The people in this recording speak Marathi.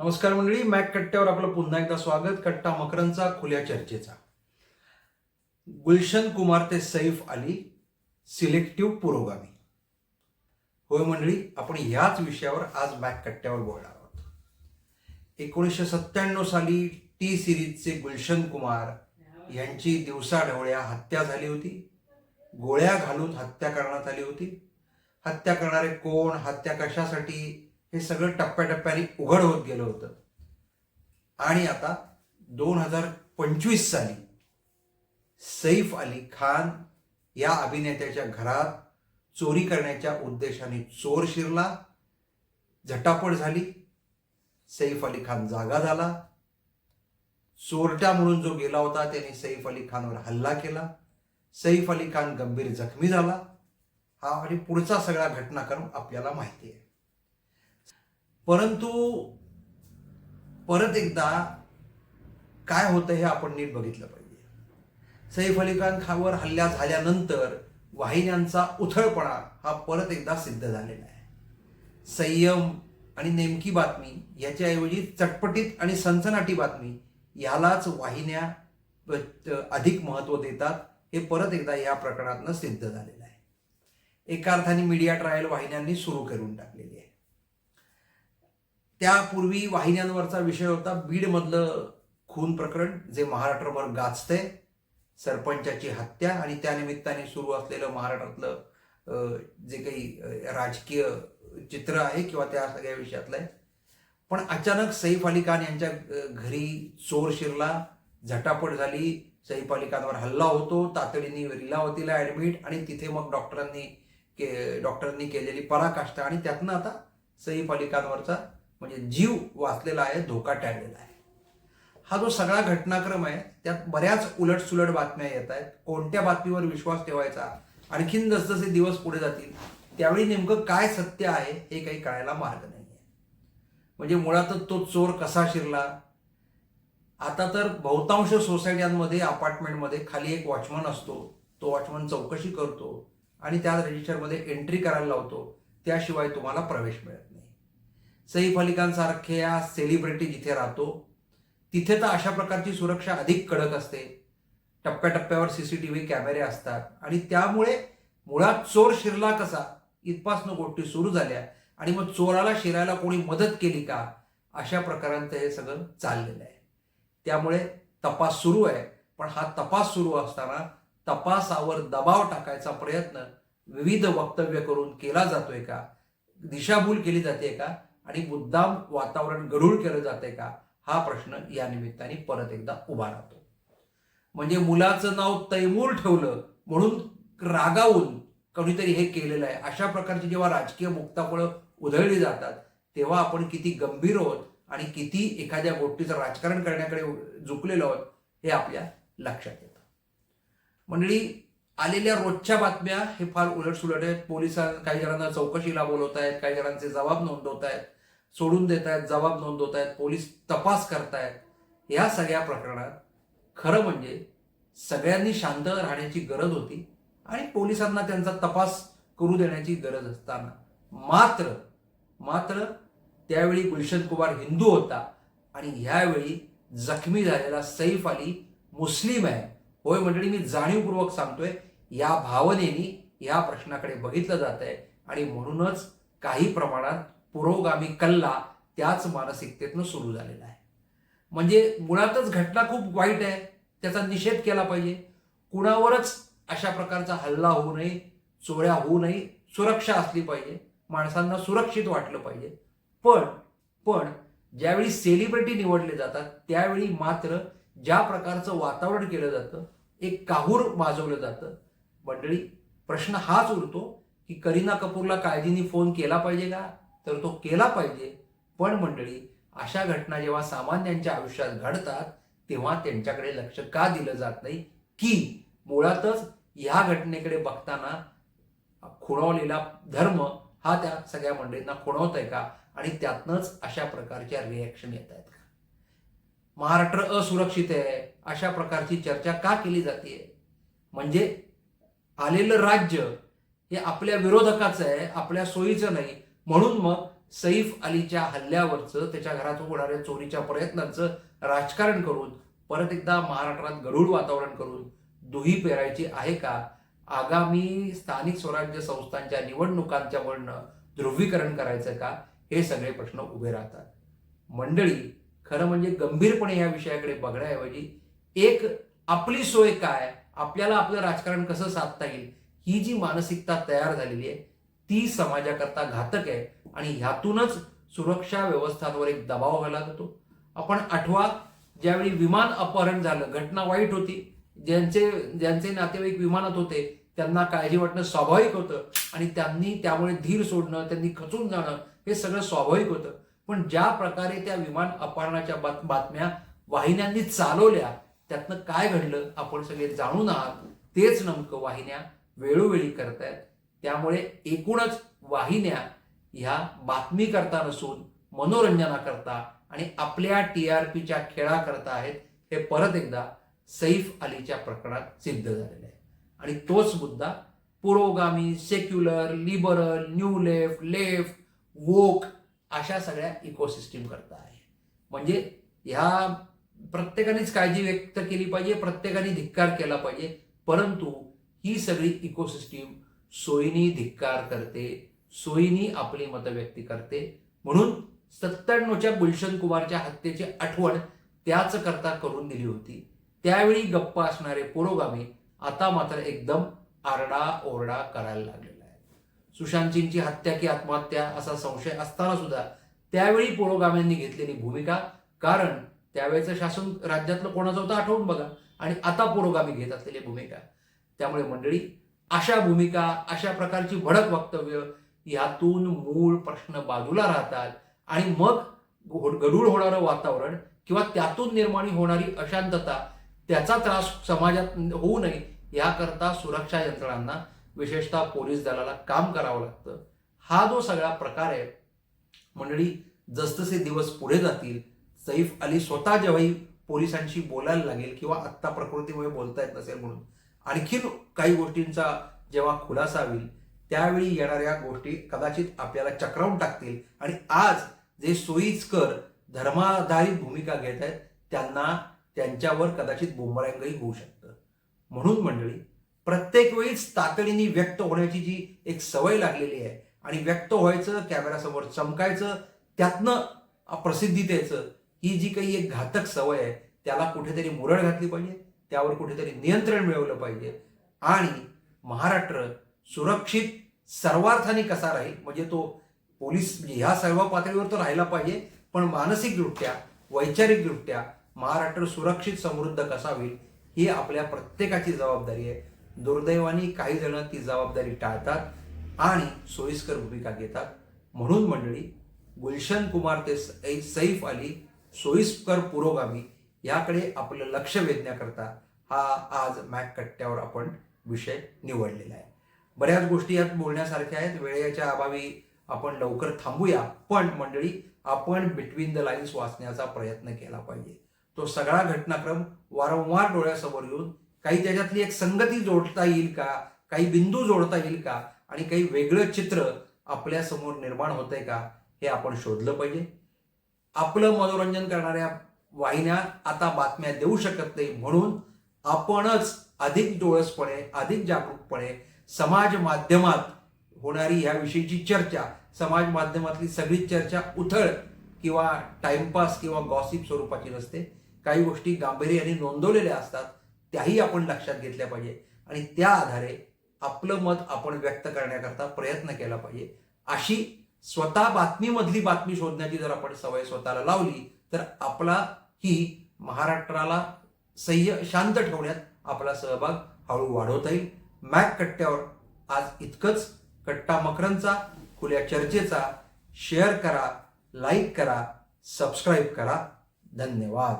नमस्कार मंडळी मॅक कट्ट्यावर आपलं पुन्हा एकदा स्वागत. कट्टा मकरांचा खुल्या चर्चेचा. गुलशन कुमार ते सैफ अली सिलेक्टिव्ह पुरोगामी. होय मंडळी आपण याच विषयावर आज मॅक कट्ट्यावर बोलणार आहोत. एकोणीसशे सत्त्याण्णव साली टी सिरीजचे गुलशन कुमार यांची दिवसाढवळ्या हत्या झाली होती. गोळ्या घालून हत्या करण्यात आली होती. हत्या करणारे कोण? हत्या कशासाठी? हे सगळं टप्प्याटप्प्याने उघड होत गेलं होतं. आणि आता दोन हजार पंचवीस साली सैफ अली खान या अभिनेत्याच्या घरात चोरी करण्याच्या उद्देशाने चोर शिरला झटापट झाली सैफ अली खान जागा झाला. चोरटा म्हणून जो गेला होता त्याने सैफ अली खानवर हल्ला केला. सैफ अली खान गंभीर जखमी झाला. हा आणि पुढचा सगळा घटनाक्रम आपल्याला माहिती आहे. परंतु परत एकदा काय होतं हे आपण नीट बघितलं पाहिजे. सैफ अली खान खावर हल्ला झाल्यानंतर वाहिन्यांचा उथळपणा हा परत एकदा सिद्ध झालेला आहे. संयम आणि नेमकी बातमी याच्याऐवजी चटपटीत आणि सनसनाटी बातमी यालाच वाहिन्या अधिक महत्त्व देतात हे परत एकदा या प्रकरणातनं सिद्ध झालेलं आहे. एका अर्थाने मीडिया ट्रायल वाहिन्यांनी सुरू करून टाकलेली आहे. त्यापूर्वी वाहिन्यांवरचा विषय होता बीडमधलं खून प्रकरण जे महाराष्ट्रभर गाजतंय सरपंचाची हत्या आणि त्यानिमित्ताने सुरू असलेलं महाराष्ट्रातलं जे काही राजकीय चित्र आहे किंवा त्या सगळ्या विषयातलं आहे पण अचानक सैफ अली खान यांच्या घरी चोर शिरला झटापट झाली. सैफ अली खानवर हल्ला होतो तातडीने रिलावतीला ॲडमिट आणि तिथे मग डॉक्टरांनी के डॉक्टरांनी केलेली पराकाष्ठा आणि त्यातनं आता सैफ अली खानवरचा म्हणजे जीव वाचलेला आहे धोका टाळलेला आहे. हा जो सगळा घटनाक्रम आहे त्यात बऱ्याच उलटसुलट बातम्या येत आहेत. कोणत्या बातमीवर विश्वास ठेवायचा? आणखीन जसजसे दिवस पुढे जातील त्यावेळी नेमकं काय सत्य आहे हे काही कळायला मार्ग नाही आहे म्हणजे मुळातच तो चोर कसा शिरला? आता तर बहुतांश सोसायट्यांमध्ये अपार्टमेंटमध्ये खाली एक वॉचमन असतो. तो वॉचमन चौकशी करतो आणि त्या रजिस्टरमध्ये एंट्री करायला लावतो. त्याशिवाय तुम्हाला प्रवेश मिळेल सईफ सैफ अली खानसारख्या सेलिब्रिटी जिथे राहतो तिथे तर अशा प्रकारची सुरक्षा अधिक कडक असते. टप्प्याटप्प्यावर सीसीटीव्ही कॅमेरे असतात आणि त्यामुळे मुळात चोर शिरला कसा? इथपासनं गोष्टी सुरू झाल्या. आणि मग चोराला शिरायला कोणी मदत केली का? अशा प्रकारांचं हे सगळं चाललेलं आहे. त्यामुळे तपास सुरू आहे. पण हा तपास सुरू असताना तपासावर दबाव टाकायचा प्रयत्न विविध वक्तव्य करून केला जातोय का? दिशाभूल केली जाते का? आणि मुद्दाम वातावरण गढूळ केलं जाते का? हा प्रश्न या निमित्ताने परत एकदा उभा राहतो. म्हणजे मुलाचं नाव तैमूर ठेवलं म्हणून रागावून कोणीतरी हे केलेलं आहे. अशा प्रकारची जेव्हा राजकीय मुक्ताफळं उधळली जातात तेव्हा आपण किती गंभीर आहोत आणि किती एखाद्या गोष्टीचं राजकारण करण्याकडे झुकलेलो आहोत हे आपल्या लक्षात येतं. मंडळी आलेल्या रोजच्या बातम्या हे फार उलटसुलट आहेत. पोलिसां काही जणांना चौकशीला बोलवत आहेत काही जणांचे जबाब नोंदवत आहेत सोडून देत आहेत जबाब नोंदवत आहेत पोलीस तपास करतायत या सगळ्या प्रकरणात खरं म्हणजे सगळ्यांनी शांत राहण्याची गरज होती आणि पोलिसांना त्यांचा तपास करू देण्याची गरज असताना. मात्र मात्र त्यावेळी गुलशन कुमार हिंदू होता आणि ह्यावेळी जखमी झालेला सैफ अली मुस्लिम आहे. होय मंडळी मी जाणीवपूर्वक सांगतोय या भावनेनी या प्रश्नाकडे बघितलं जात आहे आणि म्हणूनच काही प्रमाणात पुरोगामी कल्ला त्याच मानसिकतेतनं सुरू झालेला आहे. म्हणजे मुळातच घटना खूप वाईट आहे त्याचा निषेध केला पाहिजे. कुणावरच अशा प्रकारचा हल्ला होऊ नये चोऱ्या होऊ नये सुरक्षा असली पाहिजे माणसांना सुरक्षित वाटलं पाहिजे. पण पण ज्यावेळी सेलिब्रिटी निवडले जातात त्यावेळी मात्र ज्या प्रकारचं वातावरण केलं जातं एक काहूर माजवलं जातं. मंडळी प्रश्न हाच उरतो की करीना कपूरला काळजीने फोन केला पाहिजे का? तर तो केला पाहिजे. पण मंडळी अशा घटना जेव्हा सामान्यांच्या आयुष्यात घडतात तेव्हा त्यांच्याकडे लक्ष का दिलं जात नाही? की मुळातच ह्या घटनेकडे बघताना खुणावलेला धर्म हा त्या सगळ्या मंडळींना खुणवत आहे का? आणि त्यातनंच अशा प्रकारच्या रिॲक्शन येत आहेत का? महाराष्ट्र असुरक्षित आहे. अशा प्रकारची चर्चा का केली जाते? म्हणजे आलेलं राज्य हे आपल्या विरोधकाचं आहे आपल्या सोयीचं नाही. म्हणून मग सैफ अलीच्या हल्ल्यावरचं त्याच्या घरात होणाऱ्या चोरीच्या प्रयत्नांचं राजकारण करून परत एकदा महाराष्ट्रात गरुड वातावरण करून दुही पेरायची आहे का? आगामी स्थानिक स्वराज्य संस्थांच्या निवडणुकांच्या वळणं ध्रुवीकरण करायचं का? हे सगळे प्रश्न उभे राहतात. मंडळी खरं म्हणजे गंभीरपणे या विषयाकडे बघण्याऐवजी एक आपली सोय काय? आपल्याला आपलं राजकारण कसं साधता येईल? ही जी मानसिकता तयार झालेली आहे ती समाजाकरता घातक आहे आणि ह्यातूनच सुरक्षा व्यवस्थांवर एक दबाव व्हायला जातो. आपण आठवा ज्यावेळी विमान अपहरण झालं घटना वाईट होती ज्यांचे ज्यांचे नातेवाईक विमानात होते त्यांना काळजी वाटणं स्वाभाविक होतं आणि त्यांनी त्यामुळे धीर सोडणं त्यांनी खचून जाणं हे सगळं स्वाभाविक होतं. पण ज्या प्रकारे त्या विमान अपहरणाच्या बात- बातम्या वाहिन्यांनी चालवल्या त्यातनं काय घडलं आपण सगळे जाणून आहात. तेच नमकं वाहिन्या वेळोवेळी करतायत. त्यामुळे एकूणच वाहिन्या ह्या बातमी करता नसून मनोरंजनाकरता आणि आपल्या टी आर पीच्या खेळाकरता आहेत हे परत एकदा सैफ अलीच्या प्रकरणात सिद्ध झालेलं आहे. आणि तोच मुद्दा पुरोगामी secular liberal new left left woke अशा सगळ्या इकोसिस्टीम करता आहे. म्हणजे ह्या प्रत्येकानेच काळजी व्यक्त केली पाहिजे प्रत्येकाने धिक्कार केला पाहिजे परंतु ही सगळी इकोसिस्टीम सोयीनी धिक्कार करते सोयीनी आपली मतं व्यक्त करते. म्हणून सत्त्याण्णवच्या गुलशन कुमारच्या हत्येची आठवण त्याच करता करून दिली होती. त्यावेळी गप्पा असणारे पुरोगामी आता मात्र एकदम आरडा ओरडा करायला लागलेला आहे. सुशांत हत्या की आत्महत्या असा संशय असताना सुद्धा त्यावेळी पुरोगाम्यांनी घेतलेली भूमिका कारण त्यावेळेचं शासन राज्यातलं कोणाचं होतं आठवून बघा. आणि आता पुरोगामी घेत असलेली भूमिका. त्यामुळे मंडळी अशा भूमिका अशा प्रकारची भडक वक्तव्य यातून मूळ प्रश्न बाजूला राहतात आणि मग गडूळ गढूळ होणारं वातावरण किंवा त्यातून निर्माण होणारी अशांतता त्याचा त्रास समाजात होऊ नये याकरता सुरक्षा यंत्रणांना विशेषतः पोलीस दलाला काम करावं लागतं. हा जो सगळा प्रकार आहे मंडळी जसजसे दिवस पुढे जातील सैफ अली स्वतः जेव्हाही पोलिसांशी बोलायला लागेल किंवा आत्ता प्रकृतीमुळे बोलता येत नसेल म्हणून आणखीन काही गोष्टींचा जेव्हा खुलासा होईल त्यावेळी येणाऱ्या गोष्टी कदाचित आपल्याला चक्रावून टाकतील. आणि आज जे सोयीस्कर धर्माधारित भूमिका घेत आहेत त्यांना त्यांच्यावर कदाचित बुमरँगही होऊ शकतं. म्हणून मंडळी प्रत्येक वेळीच तातडीने व्यक्त होण्याची जी एक सवय लागलेली आहे आणि व्यक्त व्हायचं कॅमेरासमोर चमकायचं त्यातनं प्रसिद्धी द्यायचं ही जी काही एक घातक सवय आहे त्याला कुठेतरी मुरळ घातली पाहिजे. त्यावर कुठेतरी नियंत्रण मिळवलं पाहिजे. आणि महाराष्ट्र सुरक्षित सर्वार्थाने कसा राहील? म्हणजे तो पोलीस म्हणजे ह्या सर्व पातळीवर तर राहिला पाहिजे पण मानसिकदृष्ट्या वैचारिकदृष्ट्या महाराष्ट्र सुरक्षित समृद्ध कसा होईल ही आपल्या प्रत्येकाची जबाबदारी आहे. दुर्दैवाने काही जण ती जबाबदारी टाळतात आणि सोयीस्कर भूमिका घेतात. म्हणून मंडळी गुलशन कुमार ते सैफ अली सोयीस्कर पुरोगामी याकडे आपलं लक्ष वेधण्याकरता हा आज मॅक कट्ट्यावर आपण विषय निवडलेला आहे. बऱ्याच गोष्टी यात बोलण्यासारख्या आहेत. वेळेच्या अभावी आपण लवकर थांबूया पण मंडळी आपण बिटवीन द लाईन्स वाचण्याचा प्रयत्न केला पाहिजे. तो सगळा घटनाक्रम वारंवार डोळ्यासमोर येऊन काही त्याच्यातली एक संगती जोडता येईल का? काही बिंदू जोडता येईल का? आणि काही वेगळं चित्र आपल्यासमोर निर्माण होतंय का? हे आपण शोधलं पाहिजे. आपलं मनोरंजन करणाऱ्या वाहिन्या आता बातम्या देऊ शकत नाही म्हणून आपणच अधिक डोळसपणे अधिक जागरूकपणे समाज माध्यमात होणारी याविषयीची चर्चा समाज माध्यमातली सगळी चर्चा उथळ किंवा टाइमपास किंवा गॉसिप स्वरूपाची नसते. काही गोष्टी गांभीर्याने नोंदवलेल्या असतात त्याही आपण लक्षात घेतल्या पाहिजे आणि त्या आधारे आपलं मत आपण व्यक्त करण्याकरता प्रयत्न केला पाहिजे. अशी स्वतः बातमीमधली बातमी शोधण्याची जर आपण सवय स्वतःला लावली तर आपला ही महाराष्ट्राला सह्य शांत ठेवण्यात आपला सहभाग हळू वाढवता येईल. मॅक कट्ट्यावर आज इतकंच. कट्टा मकरांचा खुल्या चर्चेचा. शेअर करा लाईक करा सबस्क्राईब करा. धन्यवाद.